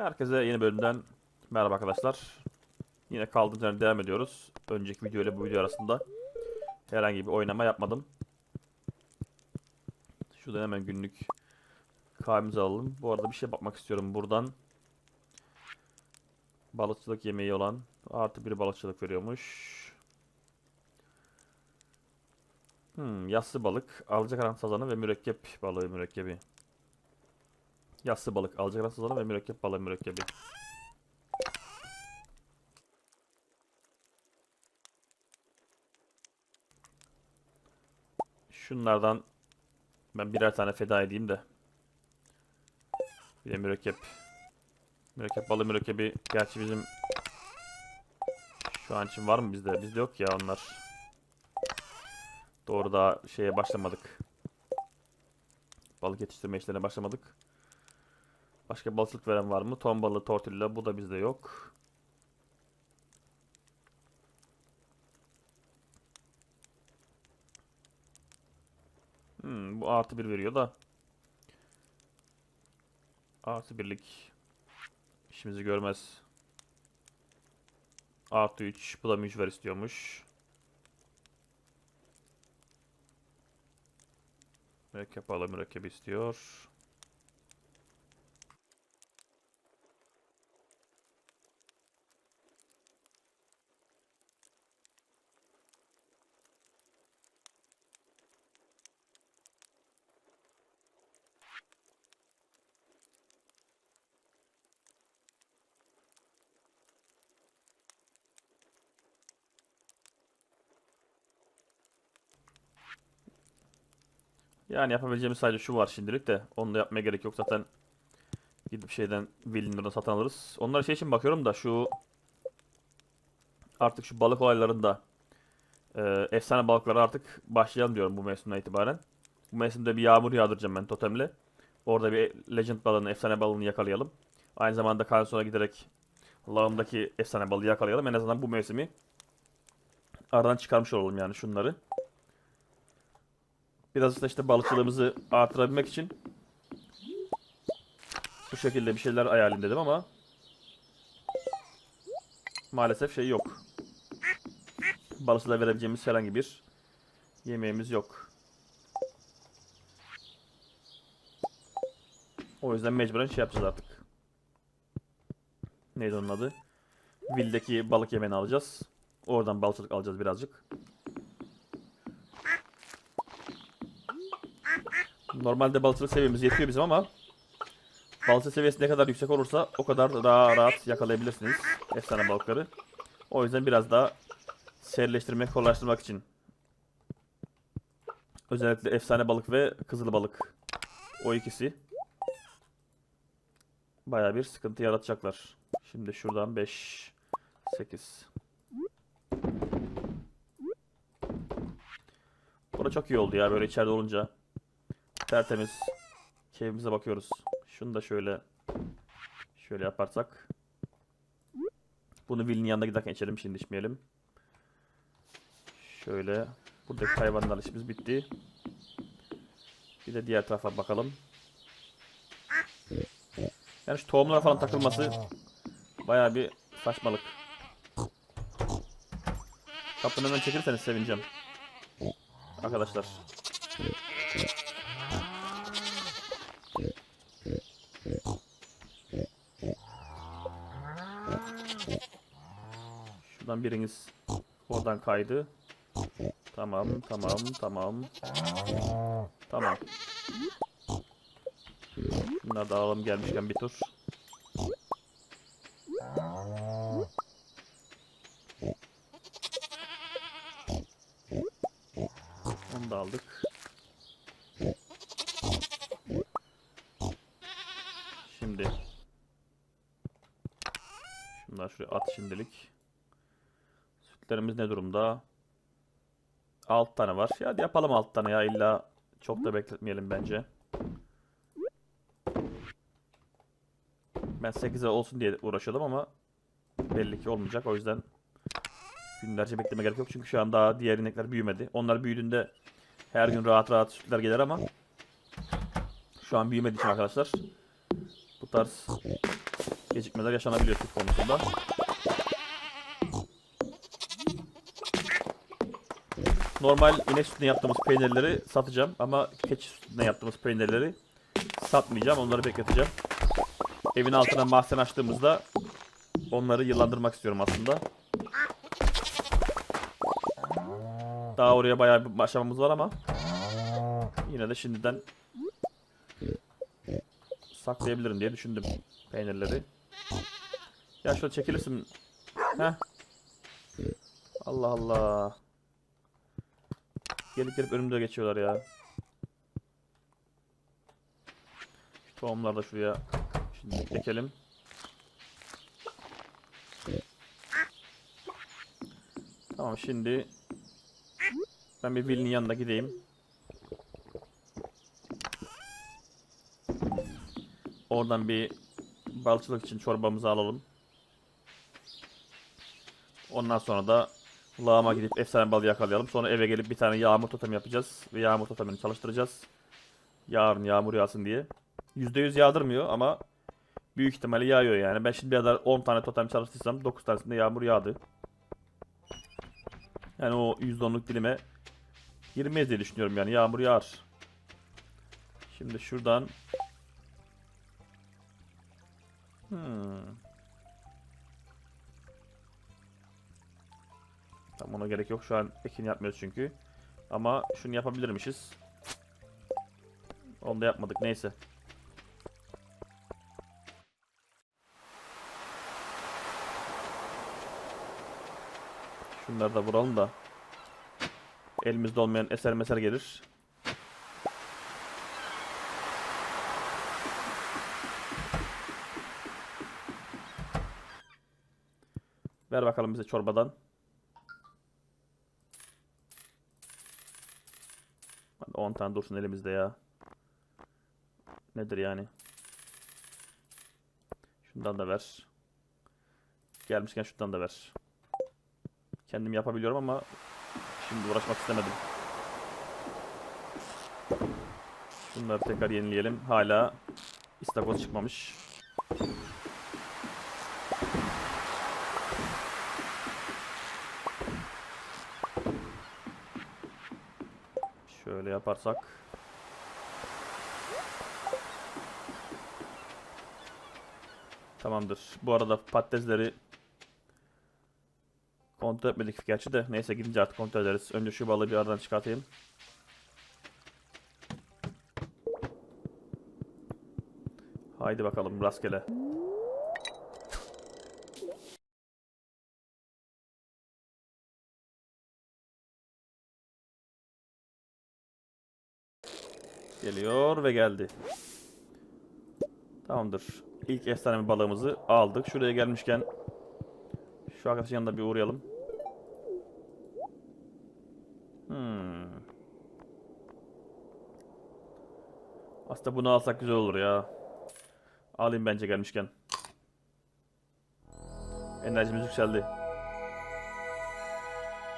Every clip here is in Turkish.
Herkese yeni bölümden merhaba arkadaşlar. Yine kaldığımız yerden devam ediyoruz. Önceki video ile bu video arasında herhangi bir oynama yapmadım. Şuradan hemen günlük kahvemizi alalım. Bu arada bir şey bakmak istiyorum buradan. Balıkçılık yemeği olan artı bir balıkçılık veriyormuş. Hmm, yassı balık, alacakaran sazanı ve mürekkep balığı mürekkebi. Yassı balık, alacakaran sazanı ve mürekkep balığı mürekkebi. Şunlardan ben birer tane feda edeyim de. Bir de mürekkep. Mürekkep balığı mürekkebi gerçi bizim şu an için var mı bizde? Bizde yok ya onlar. Doğru daha şeye başlamadık. Balık yetiştirme işlerine başlamadık. Başka balıkçılık veren var mı? Ton balığı, tortilla bu da bizde yok. Hmm, bu artı bir veriyor da. Artı birlik işimizi görmez. Artı 3 bu da mücver istiyormuş. Mürekkep bağla mürekkebi istiyor. Yani yapabileceğimiz sadece şu var şimdilik de. Onu da yapmaya gerek yok zaten. Gidip şeyden Willinger'dan satın alırız. Onlara şey için bakıyorum da şu artık şu balık olaylarında e, efsane balıklara artık başlayalım diyorum bu mevsimden itibaren. Bu mevsimde bir yağmur yağdıracağım ben totemle. Orada bir legend balığını, efsane balığını yakalayalım. Aynı zamanda Kanson'a giderek lağımdaki efsane balığı yakalayalım. En azından bu mevsimi aradan çıkarmış olalım yani şunları. Biraz da işte balıkçılığımızı artırabilmek için bu şekilde bir şeyler hayalim dedim ama maalesef şey yok. Balıkçılığa verebileceğimiz herhangi bir yemeğimiz yok. O yüzden mecburen şey yapacağız artık. Neydi onun adı? Vildeki balık yemeğini alacağız. Oradan balıkçılık alacağız birazcık. Normalde balıkçılık seviyemiz yetiyor bizim ama balıkçılık seviyesi ne kadar yüksek olursa o kadar daha rahat yakalayabilirsiniz efsane balıkları. O yüzden biraz daha serileştirmek, kolaylaştırmak için özellikle efsane balık ve kızıl balık o ikisi baya bir sıkıntı yaratacaklar. Şimdi şuradan 5 8 Bura çok iyi oldu ya böyle içeride olunca. Tertemiz. Keyfimize bakıyoruz. Şunu da şöyle şöyle yaparsak. Bunu Will'in yanına giderken içelim şimdi içmeyelim. Şöyle. Buradaki hayvanlar işimiz bitti. Bir de diğer tarafa bakalım. Yani şu tohumlara falan takılması baya bir saçmalık. Kapının önünden çekilirseniz sevineceğim. Arkadaşlar. Şuradan biriniz oradan kaydı. Tamam, tamam, tamam. Tamam. Bunları da alalım gelmişken bir tur. Onu da aldık. Şimdi Şunlar şuraya at şimdilik. Sütlerimiz ne durumda? 6 tane var. Ya hadi yapalım 6 tane ya illa çok da bekletmeyelim bence. Ben 8'e olsun diye uğraşıyordum ama belli ki olmayacak. O yüzden günlerce bekleme gerek yok. Çünkü şu an daha diğer inekler büyümedi. Onlar büyüdüğünde her gün rahat rahat sütler gelir ama şu an büyümediği için arkadaşlar bu tarz gecikmeler yaşanabiliyor süt konusunda. Normal inek sütüne yaptığımız peynirleri satacağım ama keçi sütüne yaptığımız peynirleri satmayacağım. Onları bekleteceğim. Evin altına mahzen açtığımızda onları yıllandırmak istiyorum aslında. Daha oraya bayağı bir aşamamız var ama yine de şimdiden saklayabilirim diye düşündüm peynirleri. Ya şöyle çekilirsin. Heh. Allah Allah. Gelip gelip önümde geçiyorlar ya. Şu tohumları da şuraya şimdi ekelim. Tamam şimdi ben bir Will'in yanına gideyim. Oradan bir balçılık için çorbamızı alalım. Ondan sonra da lağıma gidip efsane balı yakalayalım. Sonra eve gelip bir tane yağmur totemi yapacağız. Ve yağmur totemini çalıştıracağız. Yarın yağmur yağsın diye. %100 yağdırmıyor ama büyük ihtimalle yağıyor yani. Ben şimdi kadar 10 tane totem çalıştırsam 9 tanesinde yağmur yağdı. Yani o %10'luk dilime girmez diye düşünüyorum yani yağmur yağar. Şimdi şuradan Hmm. Tamam ona gerek yok. Şu an ekin yapmıyoruz çünkü. Ama şunu yapabilirmişiz. Onu da yapmadık. Neyse. Şunları da vuralım da. Elimizde olmayan eser meser gelir. Ver bakalım bize çorbadan. Hadi 10 tane dursun elimizde ya. Nedir yani? Şundan da ver. Gelmişken şundan da ver. Kendim yapabiliyorum ama şimdi uğraşmak istemedim. Bunları tekrar yenileyelim. Hala istakoz çıkmamış. Şöyle yaparsak. Tamamdır. Bu arada patatesleri kontrol etmedik gerçi de. Neyse gidince artık kontrol ederiz. Önce şu balığı bir aradan çıkartayım. Haydi bakalım rastgele. Geliyor ve geldi. Tamamdır. İlk efsane balığımızı aldık. Şuraya gelmişken şu arkadaşın yanına bir uğrayalım. Hmm. Aslında bunu alsak güzel olur ya. Alayım bence gelmişken. Enerjimiz yükseldi.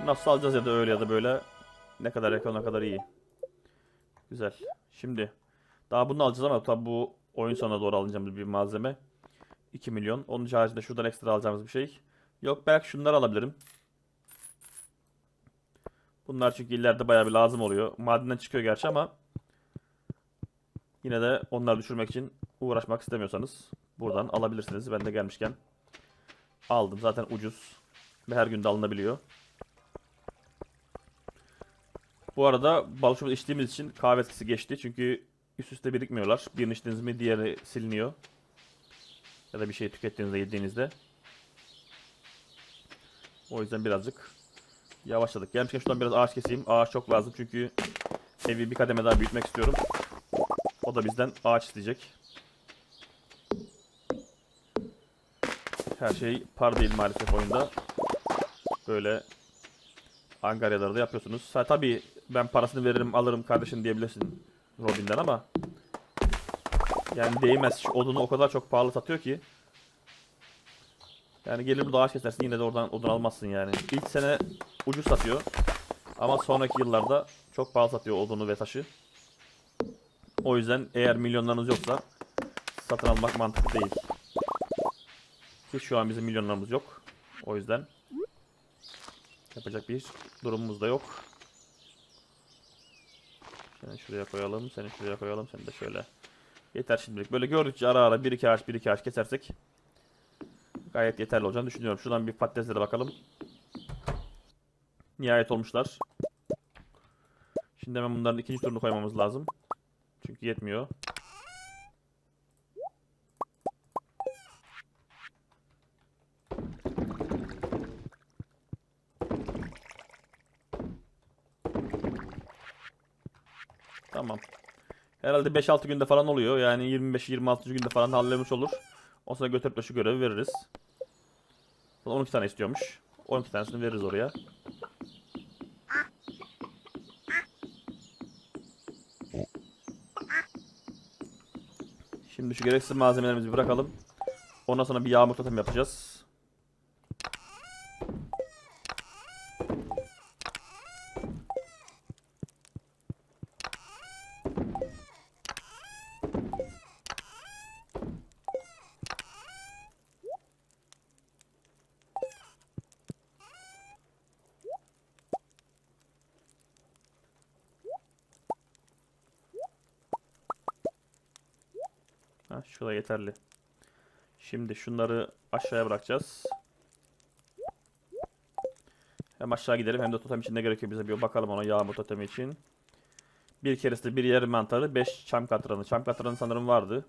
Nasıl alacağız ya da öyle ya da böyle. Ne kadar yakın ne kadar iyi. Güzel. Şimdi daha bunu alacağız ama tabi bu oyun sonuna doğru alacağımız bir malzeme. 2 milyon. Onun haricinde şuradan ekstra alacağımız bir şey. Yok belki şunları alabilirim. Bunlar çünkü ileride bayağı bir lazım oluyor. Madenden çıkıyor gerçi ama yine de onları düşürmek için uğraşmak istemiyorsanız buradan alabilirsiniz. Ben de gelmişken aldım. Zaten ucuz ve her gün de alınabiliyor. Bu arada balıkçımız içtiğimiz için kahve etkisi geçti. Çünkü üst üste birikmiyorlar. Birini içtiniz mi diğeri siliniyor. Ya da bir şey tükettiğinizde yediğinizde. O yüzden birazcık yavaşladık. Gelmişken şuradan biraz ağaç keseyim. Ağaç çok lazım çünkü evi bir kademe daha büyütmek istiyorum. O da bizden ağaç isteyecek. Her şey par değil maalesef oyunda. Böyle Angaryaları da yapıyorsunuz. Ha, tabii ben parasını veririm alırım kardeşim diyebilirsin Robin'den ama yani değmez. Şu odunu o kadar çok pahalı satıyor ki. Yani gelir burada ağaç kesersin yine de oradan odun almazsın yani. İlk sene ucuz satıyor. Ama sonraki yıllarda çok pahalı satıyor odunu ve taşı. O yüzden eğer milyonlarınız yoksa satın almak mantıklı değil. Ki şu an bizim milyonlarımız yok. O yüzden yapacak bir durumumuz da yok. Seni şuraya koyalım, seni şuraya koyalım, seni de şöyle. Yeter şimdilik. Böyle gördükçe ara ara bir iki ağaç bir iki ağaç kesersek gayet yeterli olacağını düşünüyorum. Şuradan bir patateslere bakalım. Nihayet olmuşlar. Şimdi hemen bunların ikinci turunu koymamız lazım. Çünkü yetmiyor. Tamam. Herhalde 5-6 günde falan oluyor. Yani 25-26. günde falan halletmiş olur. O sonra götürüp de şu görevi veririz. 12 tane istiyormuş. 12 tanesini veririz oraya. Şimdi şu gereksiz malzemelerimizi bırakalım. Ondan sonra bir yağmur totem yapacağız. Ha, şurada yeterli. Şimdi şunları aşağıya bırakacağız. Hem aşağı gidelim hem de totem için ne gerekiyor bize bir bakalım ona yağmur totemi için. Bir kereste bir yer mantarı, 5 çam katranı. Çam katranı sanırım vardı.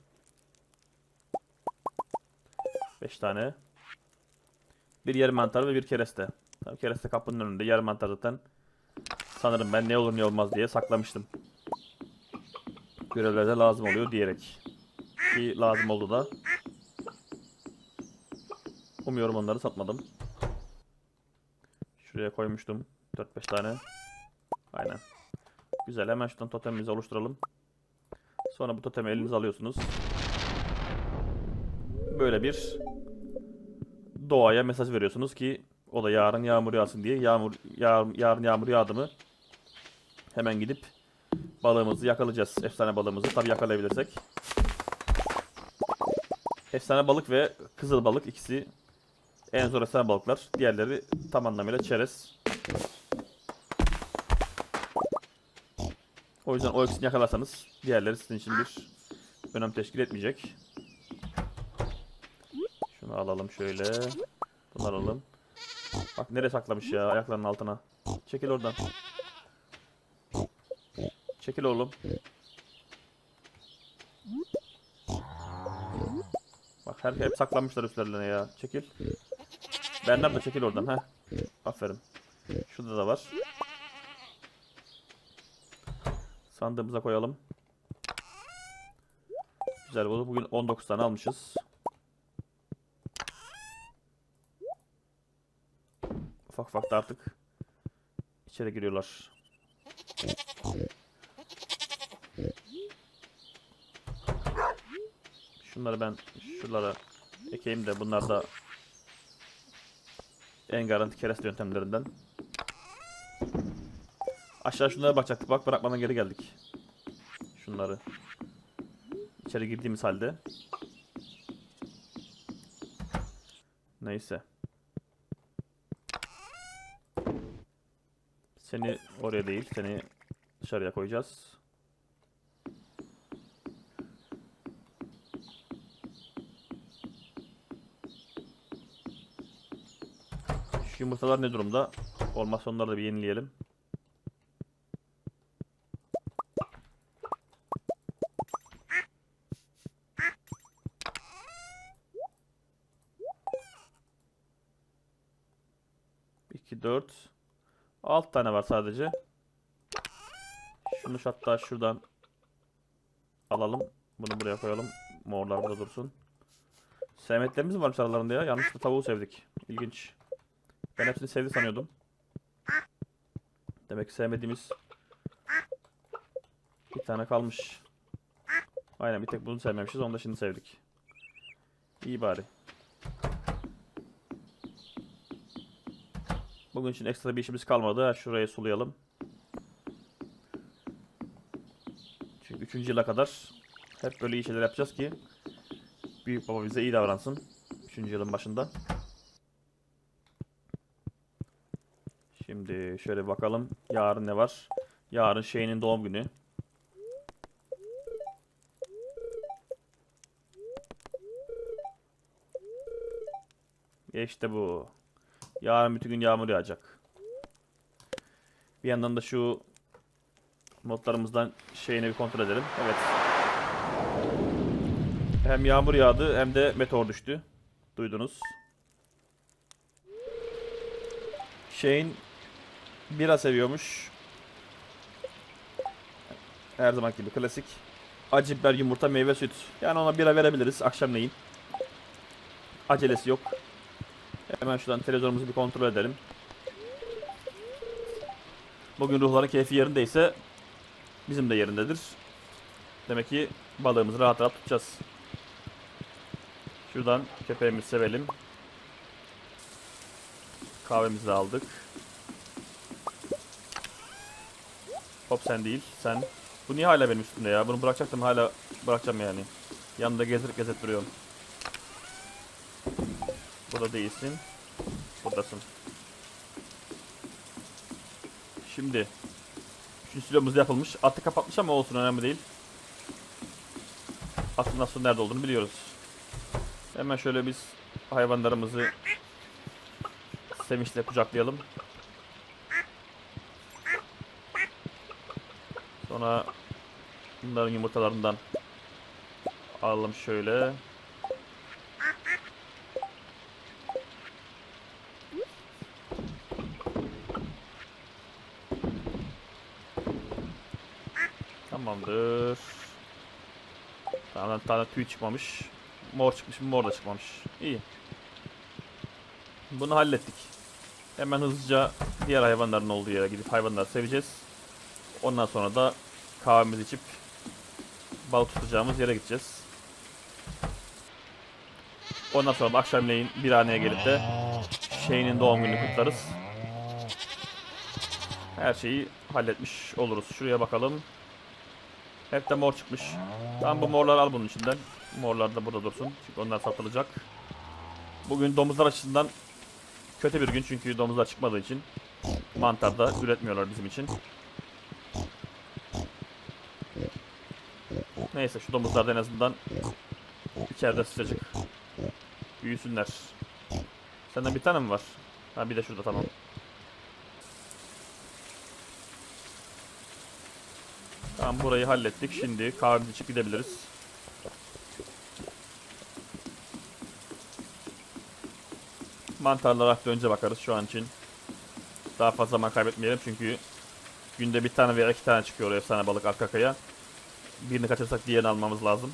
5 tane. Bir yer mantarı ve bir kereste. Tabii kereste kapının önünde. Yer mantarı zaten sanırım ben ne olur ne olmaz diye saklamıştım. Görevlerde lazım oluyor diyerek. Ki lazım oldu da. Umuyorum onları satmadım. Şuraya koymuştum 4-5 tane. Aynen. Güzel hemen şuradan totemimizi oluşturalım. Sonra bu totemi elinize alıyorsunuz. Böyle bir doğaya mesaj veriyorsunuz ki o da yarın yağmur yağsın diye yağmur yağ, yarın yağmur yağdı mı hemen gidip balığımızı yakalayacağız. Efsane balığımızı tabi yakalayabilirsek. Efsane balık ve kızıl balık ikisi en zor efsane balıklar. Diğerleri tam anlamıyla çerez. O yüzden o ikisini yakalarsanız diğerleri sizin için bir önem teşkil etmeyecek. Şunu alalım şöyle. Bunu alalım. Bak nereye saklamış ya ayaklarının altına. Çekil oradan. Çekil oğlum. Her hep saklanmışlar üstlerine ya. Çekil. Bernard da çekil oradan ha. Aferin. Şurada da var. Sandığımıza koyalım. Güzel oldu. Bugün 19 tane almışız. Ufak ufak da artık içeri giriyorlar. Şunları ben şuralara ekeyim de bunlar da en garanti kereste yöntemlerinden. Aşağı şunlara bakacaktık. Bak bırakmadan geri geldik. Şunları. İçeri girdiğimiz halde. Neyse. Seni oraya değil, seni dışarıya koyacağız. Yumurtalar ne durumda? Olmazsa onları da bir yenileyelim. İki, dört. Alt tane var sadece. Şunu şu hatta şuradan alalım. Bunu buraya koyalım. Morlar burada dursun. Sevmeklerimiz mi varmış aralarında ya? Yanlışlıkla tavuğu sevdik. İlginç. Ben hepsini sevdi sanıyordum. Demek ki sevmediğimiz bir tane kalmış. Aynen bir tek bunu sevmemişiz. Onu da şimdi sevdik. İyi bari. Bugün için ekstra bir işimiz kalmadı. Şurayı sulayalım. Çünkü 3. yıla kadar hep böyle iyi şeyler yapacağız ki Büyük baba bize iyi davransın. Üçüncü yılın başında. Şimdi şöyle bakalım. Yarın ne var? Yarın şeyinin doğum günü. İşte bu. Yarın bütün gün yağmur yağacak. Bir yandan da şu notlarımızdan şeyini bir kontrol edelim. Evet. Hem yağmur yağdı hem de meteor düştü. Duydunuz. Şeyin bira seviyormuş. Her zaman gibi klasik. Acı biber, yumurta, meyve, süt. Yani ona bira verebiliriz akşamleyin. Acelesi yok. Hemen şuradan televizyonumuzu bir kontrol edelim. Bugün ruhların keyfi yerindeyse bizim de yerindedir. Demek ki balığımızı rahat rahat tutacağız. Şuradan köpeğimizi sevelim. Kahvemizi aldık. Hop sen değil, sen. Bu niye hala benim üstümde ya? Bunu bırakacaktım hala bırakacağım yani. Yanında gezdirip gezdirip duruyorum. Burada değilsin. Buradasın. Şimdi. Üçüncü silomuz yapılmış. Atı kapatmış ama olsun önemli değil. Atın nasıl nerede olduğunu biliyoruz. Hemen şöyle biz hayvanlarımızı sevinçle kucaklayalım. Sonra bunların yumurtalarından alalım şöyle. Tamamdır. Tamam tane tüy çıkmamış. Mor çıkmış mor da çıkmamış. İyi. Bunu hallettik. Hemen hızlıca diğer hayvanların olduğu yere gidip hayvanları seveceğiz. Ondan sonra da kahvemizi içip balık tutacağımız yere gideceğiz. Ondan sonra da akşamleyin bir haneye gelip de şeyinin doğum gününü kutlarız. Her şeyi halletmiş oluruz. Şuraya bakalım. Hep de mor çıkmış. Tamam bu morları al bunun içinden. Morlar da burada dursun. Çünkü onlar satılacak. Bugün domuzlar açısından kötü bir gün çünkü domuzlar çıkmadığı için mantar da üretmiyorlar bizim için. Neyse şu domuzlar en azından içeride sıcacık. Büyüsünler. Senden bir tane mi var? Ha bir de şurada tamam. Tamam burayı hallettik. Şimdi kahvemizi içip gidebiliriz. Mantarlara önce bakarız şu an için. Daha fazla zaman kaybetmeyelim çünkü günde bir tane veya iki tane çıkıyor efsane balık arka arkaya. Birini kaçırsak diğerini almamız lazım.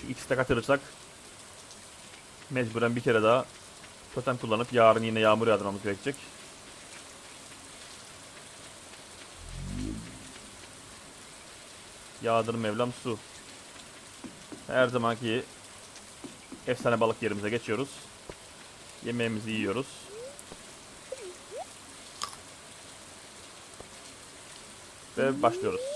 Çünkü ikisi de kaçırırsak mecburen bir kere daha totem kullanıp yarın yine yağmur yağdırmamız gerekecek. Yağdır Mevlam su. Her zamanki efsane balık yerimize geçiyoruz. Yemeğimizi yiyoruz. Ve başlıyoruz.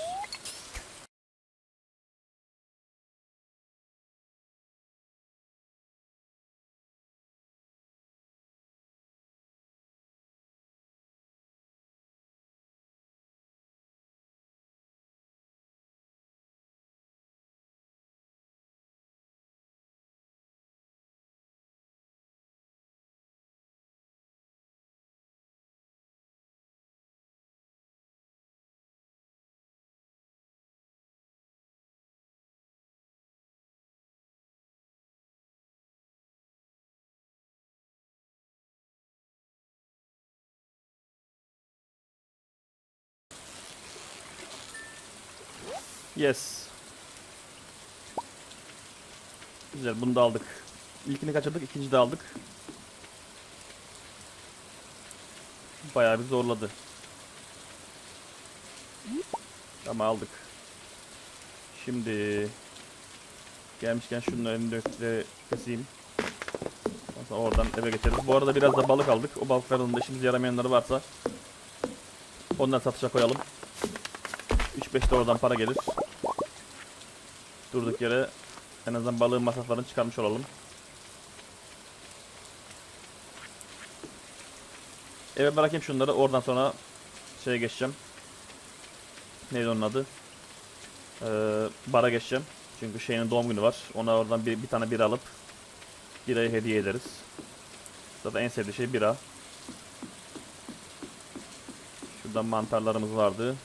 Yes. Güzel bunu da aldık. İlkini kaçırdık ikinci de aldık. Bayağı bir zorladı. Ama aldık. Şimdi gelmişken şunun önünü dökle keseyim. Sonra oradan eve geçeriz. Bu arada biraz da balık aldık. O balıkların da işimize yaramayanları varsa onları satışa koyalım. 3-5 de oradan para gelir. Durduk yere en azından balığın masraflarını çıkarmış olalım. Eve bırakayım şunları. Oradan sonra şeye geçeceğim. Neydi onun adı? Ee, bara geçeceğim. Çünkü şeyin doğum günü var. Ona oradan bir, bir tane bira alıp birayı hediye ederiz. Zaten en sevdiği şey bira. Şuradan mantarlarımız vardı.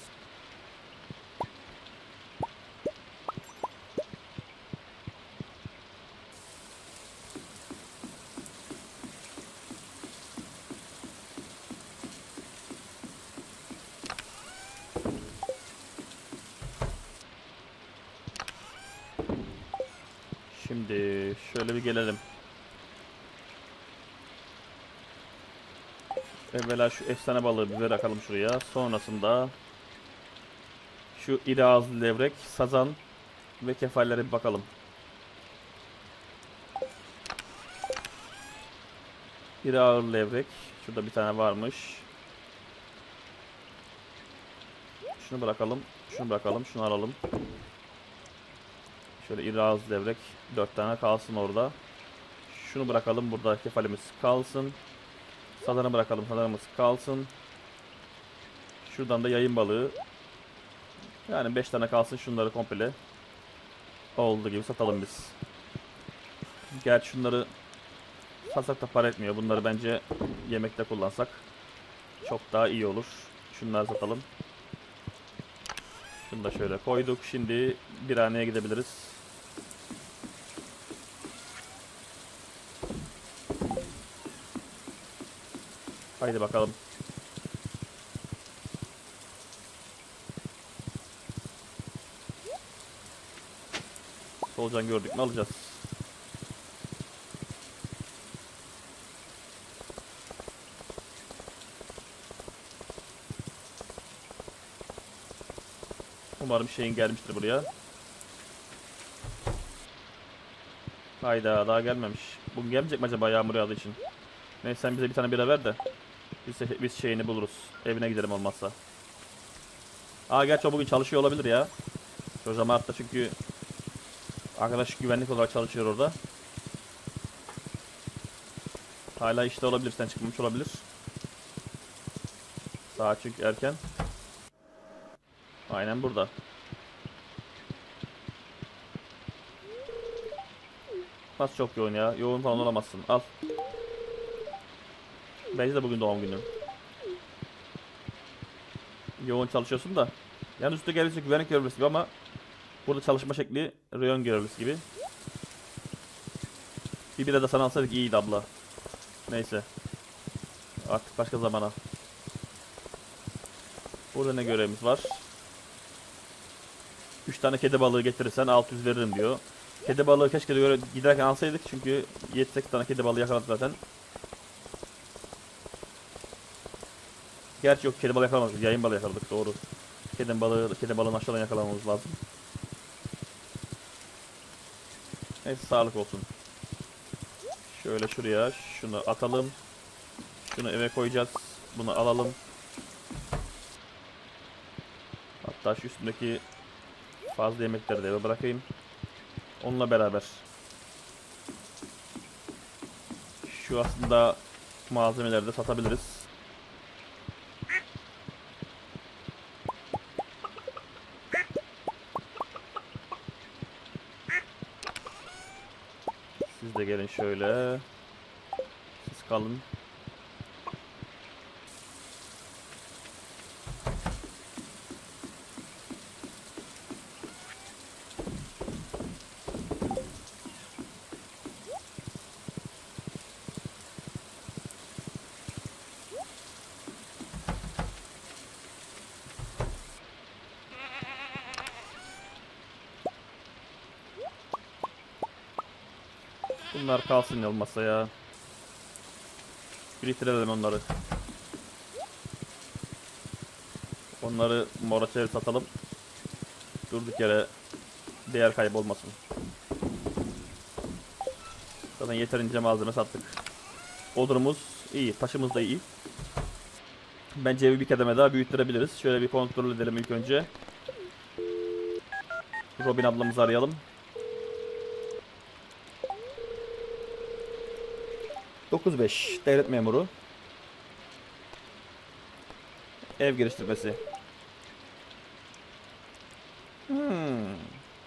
Evvela şu efsane balığı bir bırakalım şuraya. Sonrasında şu iri ağızlı levrek, sazan ve kefallere bir bakalım. İri ağır levrek. Şurada bir tane varmış. Şunu bırakalım. Şunu bırakalım. Şunu alalım. Şöyle iri ağızlı levrek. Dört tane kalsın orada. Şunu bırakalım. Burada kefalimiz kalsın. Sadanı bırakalım. Sadanımız kalsın. Şuradan da yayın balığı. Yani 5 tane kalsın şunları komple. Olduğu gibi satalım biz. Gerçi şunları satsak da para etmiyor. Bunları bence yemekte kullansak çok daha iyi olur. Şunları satalım. Şunu da şöyle koyduk. Şimdi bir haneye gidebiliriz. Haydi bakalım. Solucan gördük mü alacağız. Umarım şeyin gelmiştir buraya. Hayda daha gelmemiş. Bugün gelmeyecek mi acaba yağmur yağdığı için? Neyse sen bize bir tane bira ver de biz, de- biz şeyini buluruz. Evine gidelim olmazsa. Aa gerçi o bugün çalışıyor olabilir ya. Roja Mart'ta çünkü arkadaş güvenlik olarak çalışıyor orada. Hala işte olabilir, sen çıkmamış olabilir. Saat çünkü erken. Aynen burada. Nasıl çok yoğun ya? Yoğun falan olamazsın. Al. Bence de bugün doğum günü. Yoğun çalışıyorsun da. Yani üstte gelirse güvenlik görevlisi gibi ama burada çalışma şekli reyon görevlisi gibi. Bir bira da sana alsaydık iyiydi abla. Neyse. Artık başka zamana. Burada ne görevimiz var? 3 tane kedi balığı getirirsen 600 veririm diyor. Kedi balığı keşke de göre giderken alsaydık çünkü 7-8 tane kedi balığı yakaladık zaten. Gerçi yok kedi balığı yakalamadık. Yayın balığı yakaladık doğru. Kedi balığı, kedi balığını aşağıdan yakalamamız lazım. Neyse sağlık olsun. Şöyle şuraya şunu atalım. Şunu eve koyacağız. Bunu alalım. Hatta şu üstündeki fazla yemekleri de eve bırakayım. Onunla beraber. Şu aslında malzemeleri de satabiliriz. Siz de gelin şöyle. Siz kalın. Bunlar kalsın olmazsa ya. Biriktirelim onları. Onları mora satalım. Durduk yere değer kaybı olmasın. Zaten yeterince malzeme sattık. Odurumuz iyi, taşımız da iyi. Bence evi bir kademe daha büyüttürebiliriz. Şöyle bir kontrol edelim ilk önce. Robin ablamızı arayalım. 95 devlet memuru. Ev geliştirmesi. Hmm.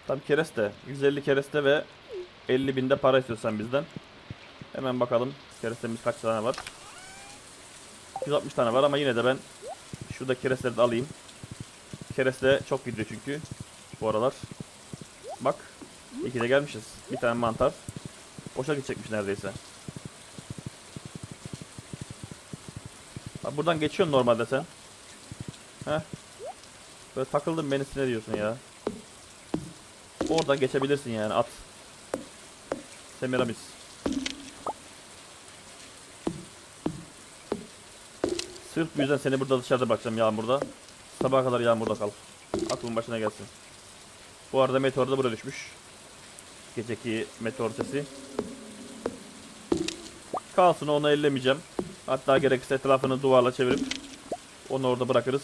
Tabii kereste. 150 kereste ve 50 binde para istiyorsan bizden. Hemen bakalım kerestemiz kaç tane var. 160 tane var ama yine de ben şurada keresteleri de alayım. Kereste çok gidiyor çünkü bu aralar. Bak. İki de gelmişiz. Bir tane mantar. Boşa gidecekmiş neredeyse. Bak buradan geçiyorsun normalde sen. Heh. Böyle takıldın beni sinir ediyorsun ya. Oradan geçebilirsin yani at. Semiramis. Sırf bu yüzden seni burada dışarıda bakacağım yağmurda. Sabaha kadar yağmurda kal. Aklın başına gelsin. Bu arada meteor da buraya düşmüş. Geceki meteor sesi. Kalsın onu ellemeyeceğim. Hatta gerekirse etrafını duvarla çevirip onu orada bırakırız.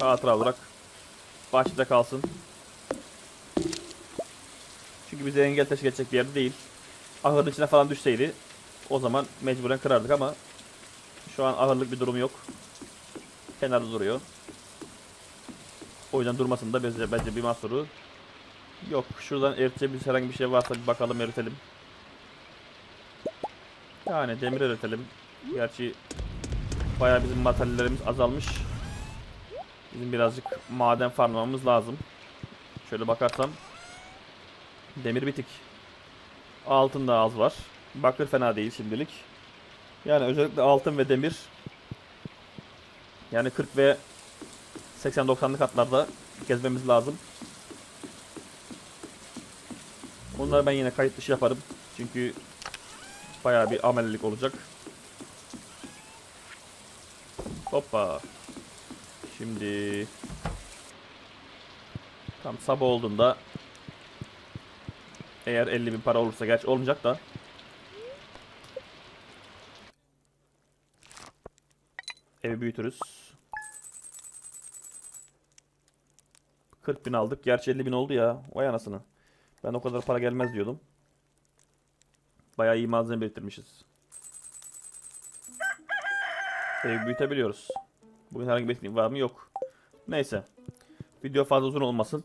Hatıra olarak bahçede kalsın. Çünkü bize engel teşkil edecek bir yer değil. Ahırın içine falan düşseydi o zaman mecburen kırardık ama şu an ahırlık bir durum yok. Kenarda duruyor. O yüzden durmasında bence, bence bir mahsuru yok. Şuradan eriteceğimiz herhangi bir şey varsa bir bakalım eritelim. Yani demir eritelim. Gerçi bayağı bizim materyallerimiz azalmış. Bizim birazcık maden farmlamamız lazım. Şöyle bakarsam demir bitik. Altın da az var. Bakır fena değil şimdilik. Yani özellikle altın ve demir yani 40 ve 80-90'lı katlarda gezmemiz lazım. Bunları ben yine kayıt dışı yaparım. Çünkü bayağı bir amelilik olacak. Hoppa. Şimdi tam sabah olduğunda eğer 50 bin para olursa gerçi olmayacak da evi büyütürüz. 40 bin aldık. Gerçi 50 bin oldu ya. Vay anasını. Ben o kadar para gelmez diyordum. Bayağı iyi malzeme biriktirmişiz. Evi büyütebiliyoruz. Bugün herhangi bir etkinlik var mı? Yok. Neyse. Video fazla uzun olmasın.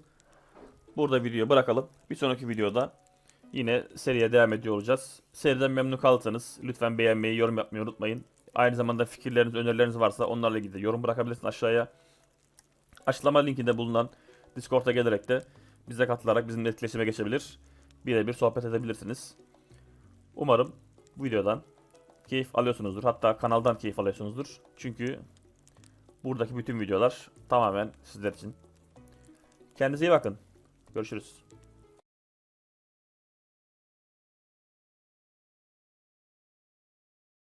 Burada video bırakalım. Bir sonraki videoda yine seriye devam ediyor olacağız. Seriden memnun kalırsanız lütfen beğenmeyi, yorum yapmayı unutmayın. Aynı zamanda fikirleriniz, önerileriniz varsa onlarla ilgili yorum bırakabilirsiniz aşağıya. Açıklama linkinde bulunan Discord'a gelerek de bize katılarak bizimle etkileşime geçebilir. Birebir sohbet edebilirsiniz. Umarım bu videodan keyif alıyorsunuzdur. Hatta kanaldan keyif alıyorsunuzdur. Çünkü buradaki bütün videolar tamamen sizler için. Kendinize iyi bakın. Görüşürüz.